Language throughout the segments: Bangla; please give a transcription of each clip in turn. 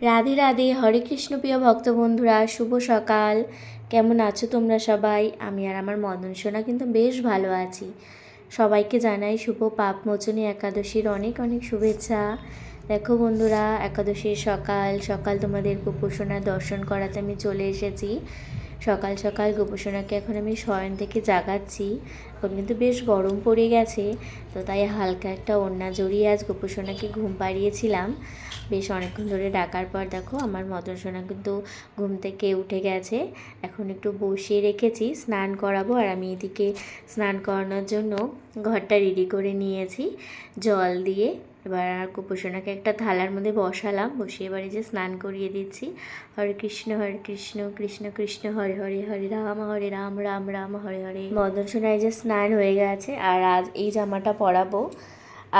রাধে রাধে, হরে কৃষ্ণ প্রিয় ভক্ত বন্ধুরা শুভ সকাল। কেমন আছো তোমরা সবাই? আমি আর আমার মদন সোনা কিন্তু বেশ ভালো আছি। সবাইকে জানাই শুভ পাপ মোচনী একাদশীর অনেক অনেক শুভেচ্ছা। দেখো বন্ধুরা, একাদশীর সকাল সকাল তোমাদের গোপোষণার দর্শন করাতে আমি চলে এসেছি। সকাল সকাল গোপোষণাকে এখন আমি শয়ন থেকে জাগাচ্ছি। এখন কিন্তু বেশ গরম পড়ে গেছে, তো তাই হালকা একটা ওড়না জড়িয়ে আজ গোপোষণাকে ঘুম পাড়িয়েছিলাম। বেশ অনেকক্ষণ ধরে ডাকার পর দেখো আমার মদন সোনা কিন্তু ঘুম থেকে উঠে গেছে। এখন একটু বসিয়ে রেখেছি, স্নান করাবো আর আমি এদিকে স্নান করানোর জন্য ঘরটা রেডি করে নিয়েছি জল দিয়ে। এবার আর কুপোষণাকে একটা থালার মধ্যে বসালাম, বসিয়ে এবারে যে স্নান করিয়ে দিচ্ছি। হরে কৃষ্ণ হরে কৃষ্ণ কৃষ্ণ কৃষ্ণ, হরে হরে হরে রাম হরে রাম রাম রাম, হরে হরে। মদন সোনার যে স্নান হয়ে গেছে আর আজ এই জামাটা পরাবো।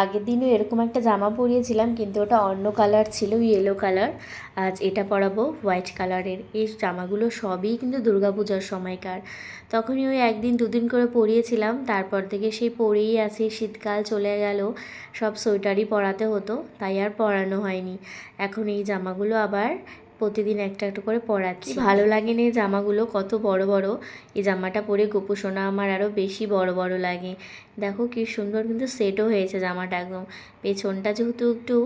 আগের দিনও এরকম একটা জামা পরিয়েছিলাম, কিন্তু ওটা অন্য কালার ছিল ইয়েলো কালার আজ এটা পরাবো হোয়াইট কালারের এই জামাগুলো সবই কিন্তু দুর্গাপূজার সময়কার। তখনই ওই একদিন দুদিন করে পরিয়েছিলাম, তারপর থেকে সেই পরেই আছে, শীতকাল চলে গেল, সব সোয়েটারই পরাতে হতো, তাই আর পরানো হয়নি। এখন এই জামাগুলো আবার প্রতিদিন একটা একটা করে পরাচ্ছি ভালো লাগে না এই জামাগুলো কত বড় বড়। এই জামাটা পরে গোপুসোনা আমার আরও বেশি বড় বড় লাগে। দেখো কি সুন্দর কিন্তু সেটও হয়েছে জামাটা একদম। পেছনটা যেহেতু একটু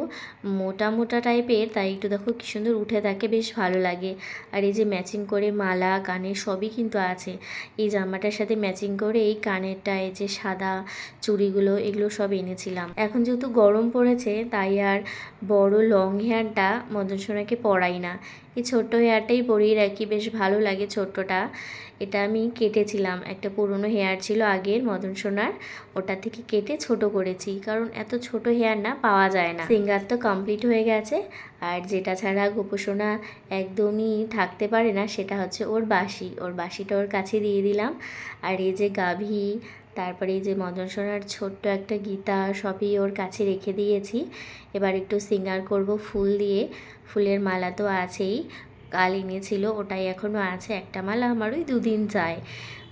মোটা মোটা টাইপের তাই একটু দেখো কি সুন্দর উঠে থাকে বেশ ভালো লাগে। আর এই যে ম্যাচিং করে মালা কানের সবই কিন্তু আছে। এই জামাটার সাথে ম্যাচিং করে এই কানেরটা এই যে সাদা চুড়িগুলো এগুলো সব এনেছিলাম। এখন যেহেতু গরম পড়েছে তাই আর বড় লং হেয়ারটা মদন সোনাকে পরাই না। এই ছোট্ট হেয়ারটাই পরিয়ে রাখি, বেশ ভালো লাগে ছোট্টটা। এটা আমি কেটেছিলাম, একটা পুরনো হেয়ার ছিল আগের মদন সোনার, ওটা থেকে কেটে ছোট করেছি, কারণ এত ছোট হেয়ার না পাওয়া যায় না। সিঙ্গার তো কমপ্লিট হয়ে গেছে, আর যেটা ছাড়া গোপসোনা একদমই থাকতে পারে না, সেটা হচ্ছে ওর বাসি, ওর বাসিটা ওর কাছে দিয়ে দিলাম। আর এই যে গাভী তারপরে এই যে মদন সোনার ছোট্ট একটা গীতা সবই ওর কাছে রেখে দিয়েছি। এবার একটু সিঙ্গার করব ফুল দিয়ে। ফুলের মালা তো আছেই। কাল এনেছিল, ওটাই এখনও আছে। একটা মালা আমার ওই দুদিন যায়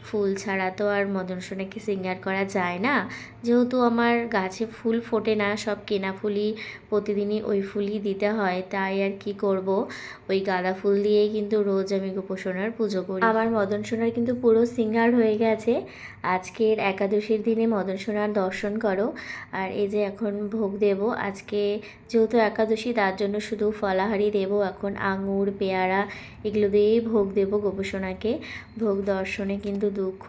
ফুল ছাড়া তো আর মদন সোনাকে সিঙ্গার করা যায় না। যেহেতু আমার গাছে ফুল ফোটে না, সব কেনা ফুলই প্রতিদিনই ওই ফুলই দিতে হয়, তাই আর কি করব? ওই গাঁদা ফুল দিয়েই কিন্তু রোজ আমি গোপোষণার পুজো করি। আমার মদন সোনার কিন্তু পুরো সিঙ্গার হয়ে গেছে। আজকের একাদশীর দিনে মদন সোনার দর্শন করো। আর এই যে এখন ভোগ দেব, আজকে যেহেতু একাদশী, তার জন্য শুধু ফলাহারি দেব, এখন আঙুর, পেয়ারা, এগুলো দিয়েই ভোগ দেব গোপোষণাকে ভোগ দর্শনে কিন্তু দুঃখ,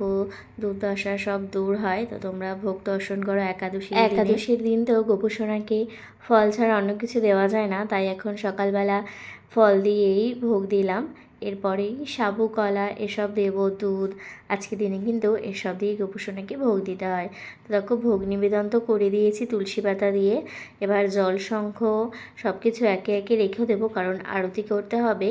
দুর্দশা সব দূর হয়। তো তোমরা ভোগ দর্শন করো একাদশী একাদশীর দিন তো গোপোষণাকে ফল ছাড়া অন্য কিছু দেওয়া যায় না। তাই এখন সকালবেলা ফল দিয়েই ভোগ দিলাম। এরপরেই সাবু, কলা এসব দেব দুধ। আজকে দিনে কিন্তু এসব দিয়ে গোপুসোনাকে ভোগ দিতে হয়। তো দেখো, ভোগ নিবেদন তো করে দিয়েছি, তুলসী পাতা দিয়ে। এবার জল, শঙ্খ সব কিছু একে একে রেখেও দেবো, কারণ আরতি করতে হবে।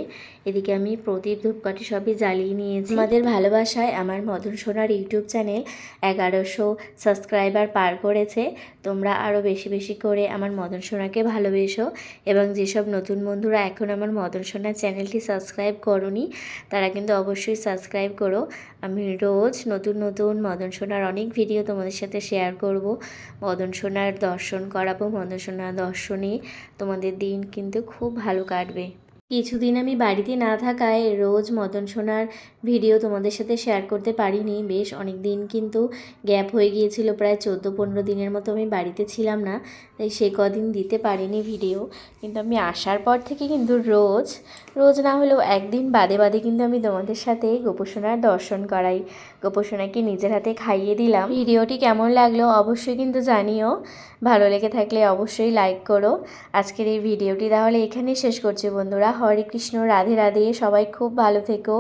এদিকে আমি প্রদীপ, ধূপকাঠি সবই জ্বালিয়ে নিয়েছি। আমাদের ভালোবাসায় আমার মদন সোনার ইউটিউব চ্যানেল এগারোশো সাবস্ক্রাইবার পার করেছে। তোমরা আরও বেশি বেশি করে আমার মদন সোনাকে ভালোবেসো এবং যেসব নতুন বন্ধুরা এখন আমার মদন সোনার চ্যানেলটি সাবস্ক্রাইব করনি, তারা কিন্তু অবশ্যই সাবস্ক্রাইব করো। আমি রোজ নতুন নতুন মদন সোনার অনেক ভিডিও তোমাদের সাথে শেয়ার করব। মদন সোনার দর্শন করাবো, মদন সোনার দর্শনে তোমাদের দিন কিন্তু খুব ভালো কাটবে। কিছুদিন আমি বাড়িতে না থাকায় রোজ মদন সোনার ভিডিও তোমাদের সাথে শেয়ার করতে পারিনি। বেশ অনেক দিন কিন্তু গ্যাপ হয়ে গিয়েছিল, প্রায় চোদ্দ পনেরো দিনের মতো আমি বাড়িতে ছিলাম না, তাই সে কদিন দিতে পারিনি ভিডিও কিন্তু আমি আসার পর থেকে কিন্তু রোজ রোজ না হলেও একদিন বাদে বাদে কিন্তু আমি তোমাদের সাথে গোপসোনার দর্শন করাই। গোপসোনাকে নিজের হাতে খাইয়ে দিলাম। ভিডিওটি কেমন লাগল অবশ্যই কিন্তু জানিও। ভালো লেগে থাকলে অবশ্যই লাইক করো। আজকের এই ভিডিওটি তাহলে এখানেই শেষ করছি বন্ধুরা। হরে কৃষ্ণ, রাধে রাধে। সবাই খুব ভালো থেকো।